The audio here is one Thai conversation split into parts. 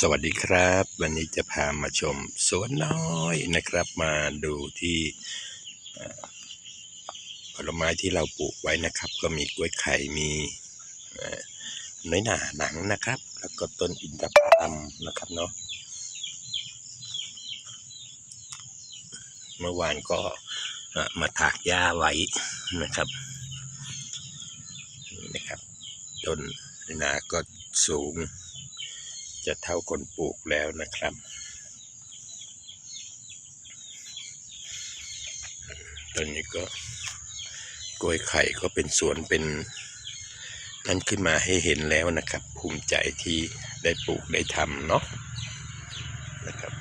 สวัสดีครับ วันนี้จะพามาชมสวนน้อยนะครับ มาดูที่ผลไม้ที่เราปลูกไว้นะครับ ก็มีกล้วยไข่มีน้อยหนาหนังนะครับ แล้วก็ต้นอินทผลัมนะครับเนาะเมื่อวานก็มาถากหญ้าไว้นะครับนี่นะครับต้นนาก็สูง จะเท่าคนปลูกแล้วนะครับ ตอนนี้ก็กล้วยไข่ก็เป็นสวนเป็นนั่นขึ้นมาให้เห็นแล้วนะครับ ภูมิใจที่ได้ปลูกได้ทำเนาะนะครับ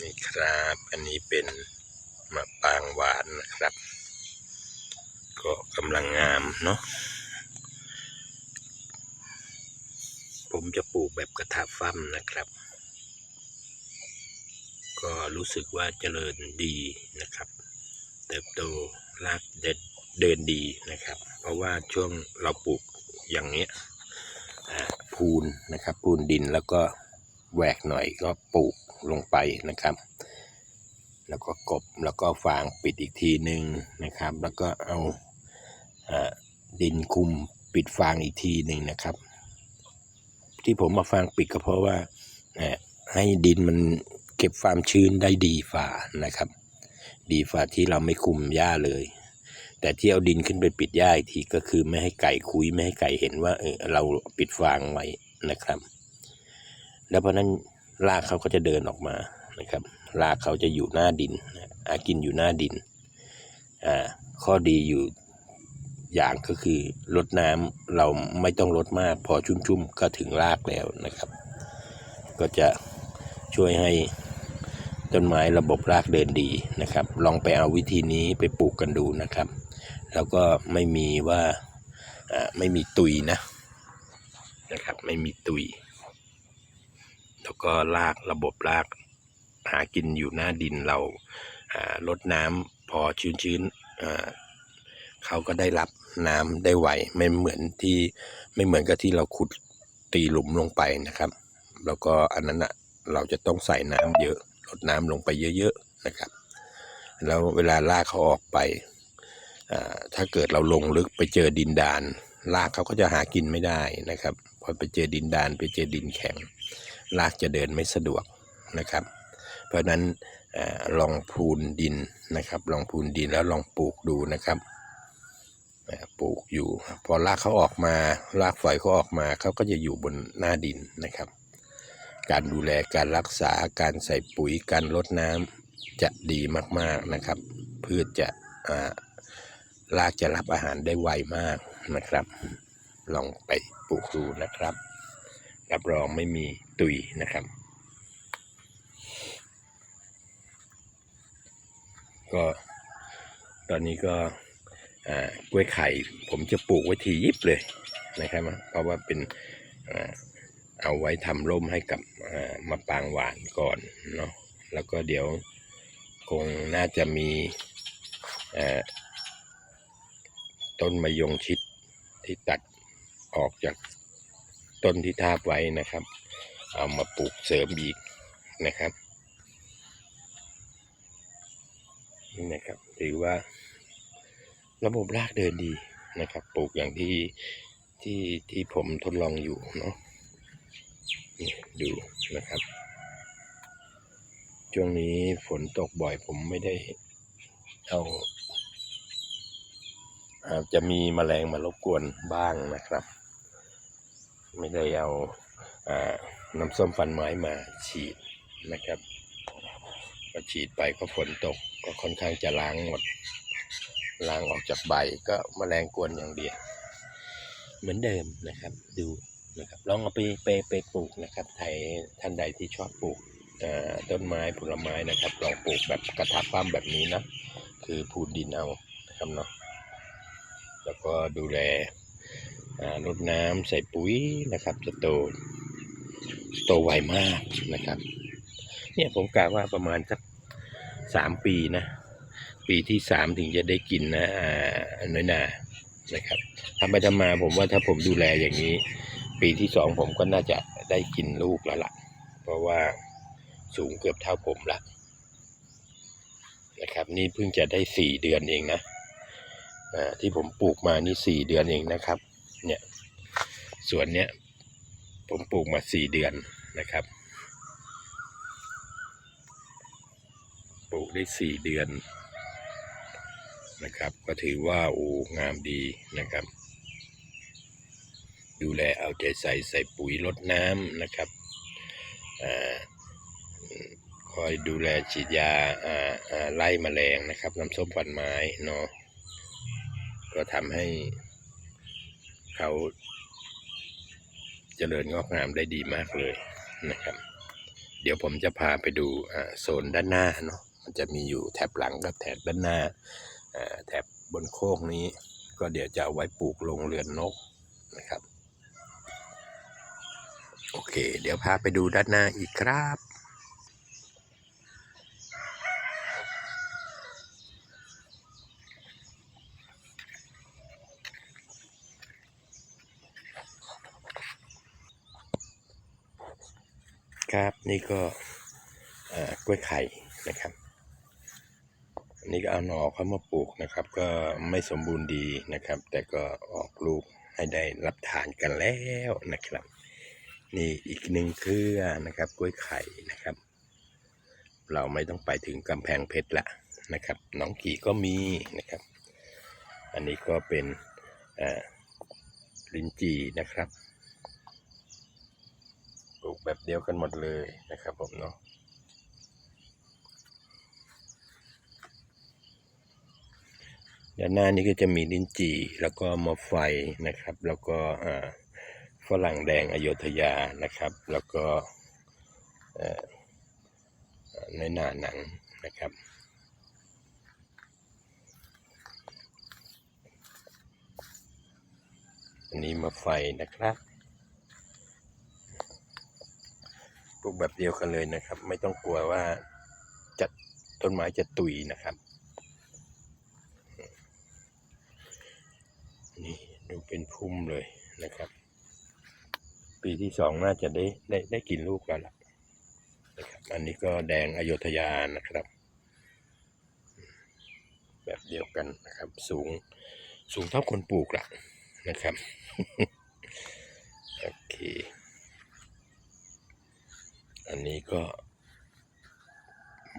นี่ครับ อันนี้เป็นมะปรางหวานนะครับ ก็กำลังงามเนาะผมจะปลูกแบบกระถาฟั่มนะครับ ก็รู้สึกว่าเจริญดีนะครับ เติบโตรากเด็ดเดินดีนะครับ เพราะว่าช่วงเราปลูกอย่างเนี้ยอ่าพูนนะครับ พูนดินแล้วก็แหวกหน่อยก็ปลูกลงไปนะครับ แล้วก็กบแล้วก็ฟางปิดอีกทีหนึ่งนะครับ แล้วก็เอา ดินคุมปิดฟางอีกทีหนึ่งนะครับ ที่ผมมาฟางปิดก็เพราะว่าให้ดินมันเก็บความชื้นได้ดีฝ่านะครับ ดีฝ่าที่เราไม่คุมหญ้าเลย แต่ที่เอาดินขึ้นไปปิดหญ้าอีกทีก็คือไม่ให้ไก่คุยไม่ให้ไก่เห็นว่าเออเราปิดฟางไว้นะครับ แล้วเพราะนั้นรากเขาก็จะเดินออกมานะครับรากเขาจะอยู่หน้าดินอากินอยู่หน้าดินอ่าข้อดีอยู่ อย่างก็คือลดน้ำเราไม่ต้องลดมากพอชุ่มๆก็ถึงรากแล้วนะครับ ก็จะช่วยให้ต้นไม้ระบบรากเดินดีนะครับ ลองไปเอาวิธีนี้ไปปลูกกันดูนะครับ แล้วก็ไม่มีว่าไม่มีตุยนะนะครับ ไม่มีตุย แล้วก็รากระบบรากหากินอยู่หน้าดินเราลดน้ำพอชื้นๆเขาก็ได้รับ น้ำได้ไวไม่เหมือนที่ไม่เหมือนกับที่เราขุดตีหลุมลงไปนะครับ แล้วก็อันนั้นอะเราจะต้องใส่น้ำเยอะลดน้ำลงไปเยอะๆนะครับ แล้วเวลาลากเขาออกไปถ้าเกิดเราลงลึกไปเจอดินดานลากเขาก็จะหากินไม่ได้นะครับพอไปเจอดินดานไปเจอดินแข็ง ลากจะเดินไม่สะดวกนะครับ เพราะฉะนั้นอลองพูนดินนะครับ ลองพูนดินแล้วลองปลูกดูนะครับ ปลูกอยู่ พอรากเขาออกมารากฝอยเขาออกมาเขาก็จะอยู่บนหน้าดินนะครับ การดูแลการรักษาการใส่ปุ๋ยการรดน้ำจะดีมากๆนะครับ พืชจะอ่ารากจะรับอาหารได้ไวมากนะครับ ลองไปปลูกดูนะครับ รับรองไม่มีตุยนะครับก็ตอนนี้ก็ กล้วยไข่ ผมจะปลูกไว้ทียิบเลยนะครับเพราะว่าเป็นอเอาไว้ทำร่มให้กับอ่ามะปรางหวานก่อนเนาะแล้วก็เดี๋ยวคงน่าจะมีต้นมะยงชิดที่ตัดออกจากต้นที่ทาบไว้นะครับ เอามาปลูกเสริมอีกนะครับนี่นะครับถือว่า ระบบรากเดินดีนะครับ ปลูกอย่างที่ที่ที่ผมทดลองอยู่เนาะนี่ดูนะครับ ช่วงนี้ฝนตกบ่อยผมไม่ได้เอาอาจจะมีแมลงมารบกวนบ้างนะครับ ไม่ได้เอาอาน้ำส้มฟันไม้มาฉีดนะครับพอฉีดไปก็ฝนตกก็ค่อนข้างจะล้างหมด ล้างออกจากใบก็มแมลงกวนอย่างเดียว เหมือนเดิมนะครับดูนะครับลองเอาไปไปไปปลูกนะครับไทยท่านใดที่ชอบปลูกต้นไม้ผลไม้นะครับลองปลูกแบบกระถางปั้มแบบนี้นะคือพูนดินเอานะครับเนาะแล้วก็ดูแลรดน้ำใส่ปุ๋ยนะครับจะโตโตไวมากนะครับ เนี่ยผมกะว่าประมาณสักสามปีนะ ปีที่สามถึงจะได้กินนะอ่าน้อยนานะครับทำไปทำมาผมว่าถ้าผมดูแลอย่างนี้ ปีที่สองผมก็น่าจะได้กินลูกแล้วล่ะ เพราะว่าสูงเกือบเท่าผมละนะครับ นี่เพิ่งจะได้สี่เดือนเองนะอ่าที่ผมปลูกมานี่สี่เดือนเองนะครับ เนี่ยส่วนเนี้ยผมปลูกมาสี่เดือนนะครับปลูกได้สี่เดือน นะครับ ก็ถือว่าโอ้งามดีนะครับ ดูแลเอาใจใส่ใส่ปุ๋ยลดน้ำนะครับอคอยดูแลฉีดยาไล่แมลงนะครับน้ำส้มฝันไม้เนาะก็ทำให้เขาเจริญงอกงามได้ดีมากเลยนะครับ เดี๋ยวผมจะพาไปดูโซนด้านหน้าเนาะมันจะมีอยู่แถบหลังกับแถบด้านหน้า แถบบนโคกนี้ ก็เดี๋ยวจะเอาไว้ปลูกโรงเรือนนกนะครับ โอเค เดี๋ยวพาไปดูด้านหน้าอีกครับครับนี่ก็อ่ากล้วยไข่นะครับ นนี้ก็เอาหน่อเขามาปลูกนะครับ ก็ไม่สมบูรณ์ดีนะครับ แต่ก็ออกลูกให้ได้รับทานกันแล้วนะครับ นี่อีกหนึ่งเครือนะครับกล้วยไข่นะครับ เราไม่ต้องไปถึงกำแพงเพชรละนะครับน้องกี่ก็มีนะครับ อันนี้ก็เป็นอ่าลิ้นจี่นะครับปลูกแบบเดียวกันหมดเลยนะครับผมเนาะ ด้านหน้านี้ก็จะมีลิ้นจี่แล้วก็มะไฟนะครับ แล้วก็ฝรั่งแดงอโยธยานะครับ แล้วก็ในหน้าหนังนะครับอันนี้มะไฟนะครับปลูกแบบเดียวกันเลยนะครับ ไม่ต้องกลัวว่าจะต้นไม้จะตุยนะครับ นี่ ดูเป็นพุ่มเลยนะครับ ปีที่สองน่าจะได้ได้ได้กินลูกแล้วล่ะนะครับอันนี้ก็แดงอโยธยานะครับ แบบเดียวกันนะครับ สูงสูงเท่าคนปลูกละนะครับโอเคอันนี้ก็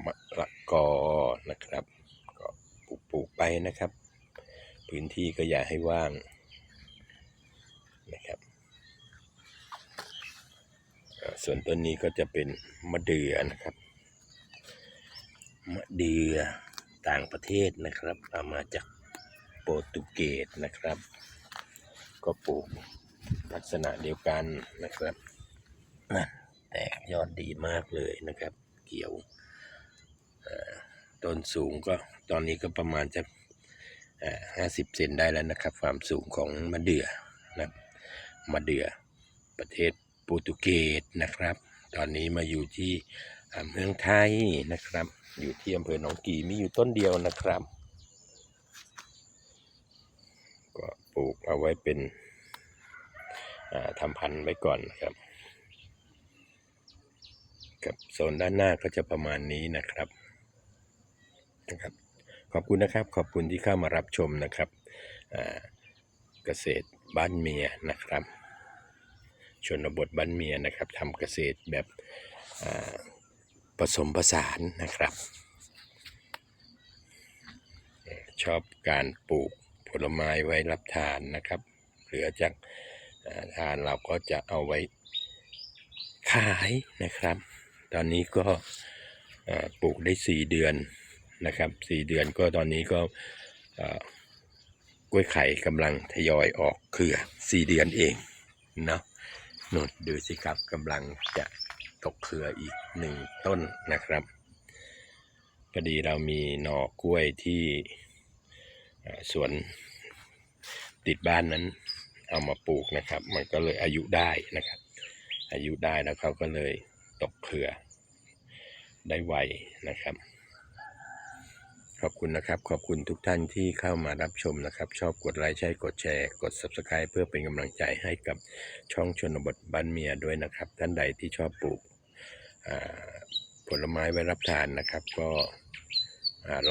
มะละกอนะครับ ก็ปลูกปลูกไปนะครับ พื้นที่ก็อย่าให้ว่างนะครับเอ่อ ส่วนต้นนี้ก็จะเป็นมะเดื่อนะครับ มะเดื่อต่างประเทศนะครับเอามาจากโปรตุเกสนะครับ ก็ปลูกลักษณะเดียวกันนะครับนั่นแตกยอดดีมากเลยนะครับ เกี่ยวต้นสูงก็ตอนนี้ก็ประมาณจะห้าสิบเซนได้แล้วนะครับ ความสูงของมะเดื่อนะมะเดื่อประเทศ โปรตุเกสนะครับ ตอนนี้มาอยู่ที่เมืองไทยนะครับ อยู่ที่อำเภอหนองกี่มีอยู่ต้นเดียวนะครับ ก็ปลูกเอาไว้เป็นทำพันธุ์ไว้ก่อนนะครับกับโซนด้านหน้าก็จะประมาณนี้นะครับนะครับ ขอบคุณนะครับ ขอบคุณที่เข้ามารับชมนะครับเกษตรบ้านเมียนะครับ ชนบทบ้านเมียนะครับทำเกษตรแบบผสมผสานนะครับ ชอบการปลูกผลไม้ไว้รับทานนะครับ เหลือจากทานเราก็จะเอาไว้ขายนะครับ ตอนนี้ก็ปลูกได้สี่เดือนนะครับสี่เดือนก็ตอนนี้ก็กล้วยไข่กำลังทยอยออกเครือสี่เดือนเองเนาะ นนดูสิครับกำลังจะตกเครืออีกหนึ่งต้นนะครับพอดีเรามีหน่อกล้วยที่สวนติดบ้านนั้นเอามาปลูกนะครับ มันก็เลยอายุได้นะครับ อายุได้แล้วเขาก็เลยตกเครือได้ไวนะครับ ขอบคุณนะครับ ขอบคุณทุกท่านที่เข้ามารับชมนะครับ ชอบกดไลค์ใช่กดแชร์ กด Subscribe เพื่อเป็นกำลังใจให้กับช่องชนบทบ้านเมียด้วยนะครับ ท่านใดที่ชอบปลูกผลไม้ไว้รับทานนะครับ ก็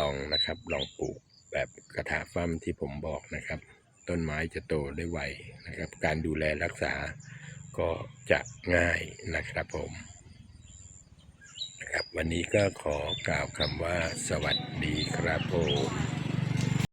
ลองนะครับลองปลูกแบบกระถาฟ้ามที่ผมบอกนะครับ ต้นไม้จะโตได้ไวนะครับ การดูแลรักษาก็จะง่ายนะครับผม นะครับ วันนี้ก็ขอกล่าวคำว่าสวัสดีครับผม